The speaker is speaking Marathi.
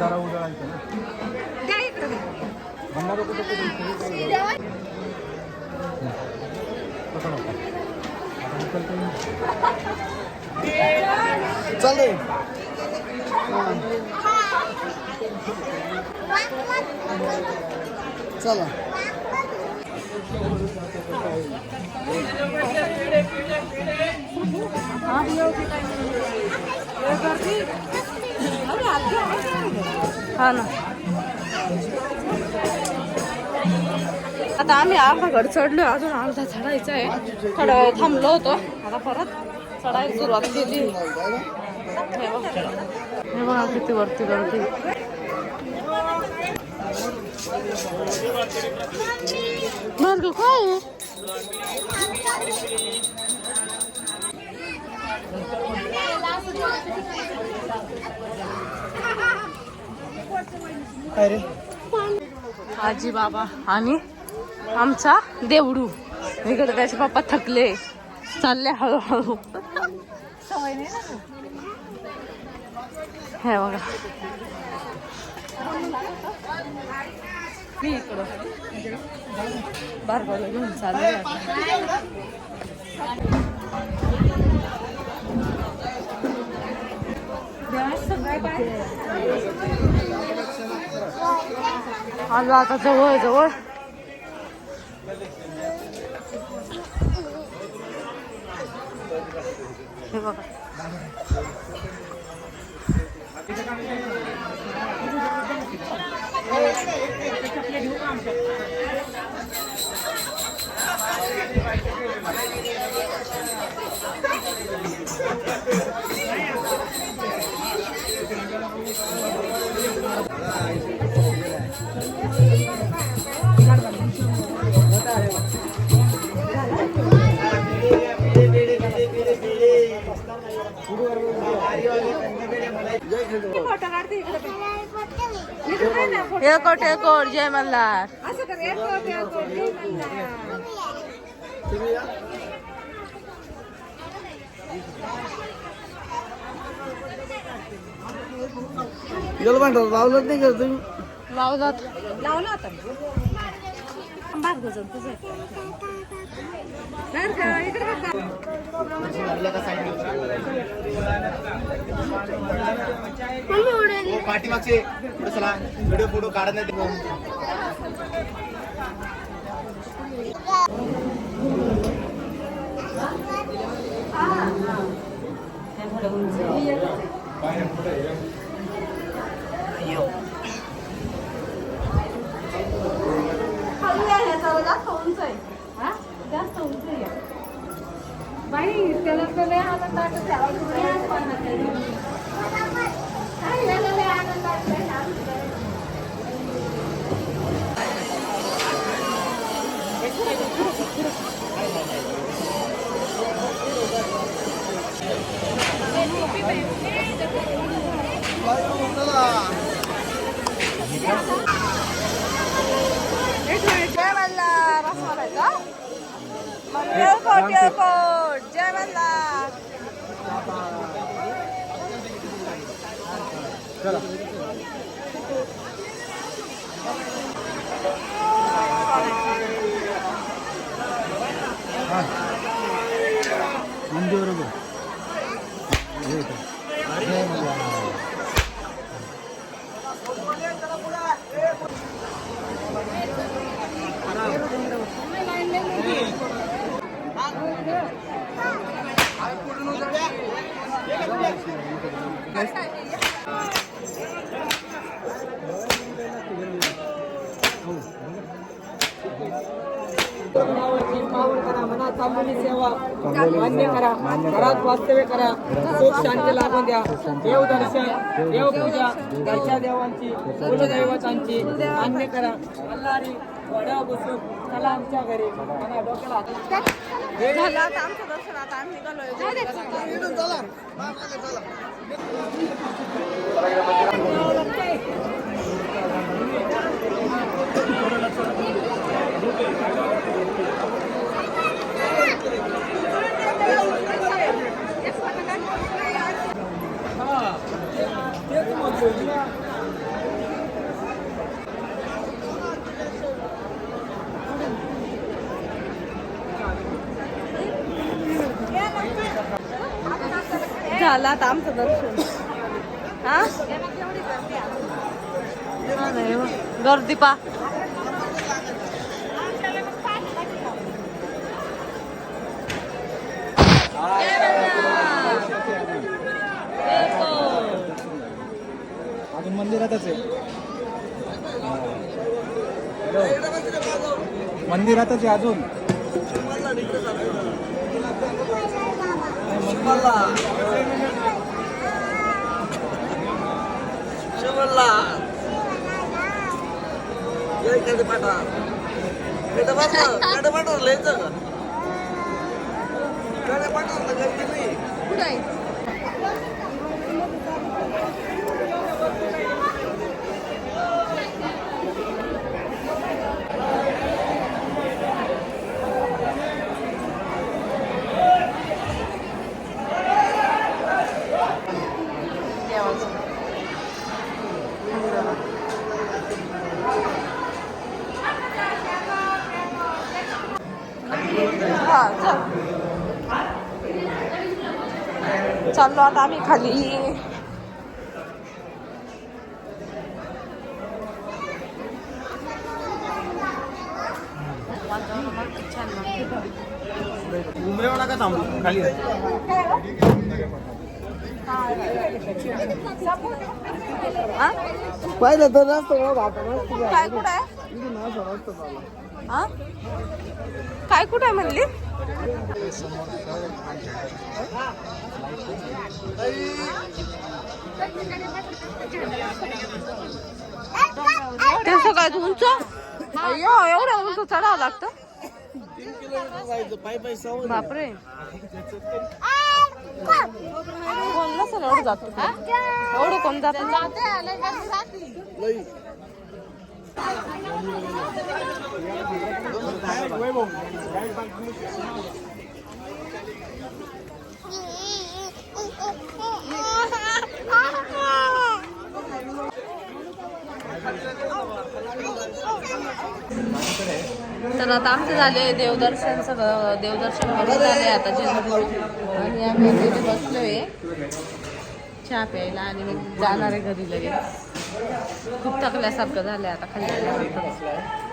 दारा उजळायचं ना. द्या इकडे द्या. भंडारा कुठं कुठे पकडा आता उचलतो मी. चालेल चला हा ना. आता आम्ही आता घर चढलो अजून अर्धा चढायचा आहे. थोडं थांबलो होतो आता परत चढायला सुरुवात केली. हे हे बघा किती वरती गर्दी. बरं काय आहे? काय रे आजी बाबा आणि आमचा देवडू. इकडे त्याचे पप्पा थकले. चालले हळूहळू. हे बघा. मी इकडं. बारबाला घेऊन चालले आता. आलो आता जवळ जवळ हे बघा एकोट एकोट जय मल्हार. गेलो भांडवल लावलं नाही का तुम्ही? लावलात लावला होता भाग गजन तुझं? इकडे पाठीमागचे पुढे चला व्हिडिओ फोटो काढत नाही जय मल्हार असं म्हणायचं जय मल्हार बरोबर चांगली सेवा मान्य करा घरात वास्तव्य करा सुख शांती लागून द्या. देवदर्शन देवपूजा घरच्या देवांची कुलदैवतांची मान्य करा. मल्हारी वड्या बसून चला आमच्या घरी. डोक्याला हात झालं. आता आमचं दर्शन आता आम्ही निघालोय. झालं आता आमचं दर्शन. हा? हा नाही हो. गर्दी पा अजून मंदिरातच आहे. मंदिरातच आहे अजून. कधी पाठवा कधी पाठवा कधी पाठवा लयचं पाठवा ना नाही हा चल. चाललो आता आम्ही खाली. उमरेव नका थांबू? खाली हा? पाहिलं तर रस्ता काय कुठं आहे? काय कुठं आहे म्हणली? ते सगळ्यात उंच? एवढं उंच चढावं लागतं? बापरे. कोण नसेल एवढं जात एवढं कोण जात तर आता आमचं झाले देवदर्शन सगळं देवदर्शन करून झाले आता जेणेकरून आणि आम्ही तिथे बसलोय. चहा प्यायला आणि मग जाणार आहे घरी लगेच. खूप थकल्यासारखं झालंय आता खाली.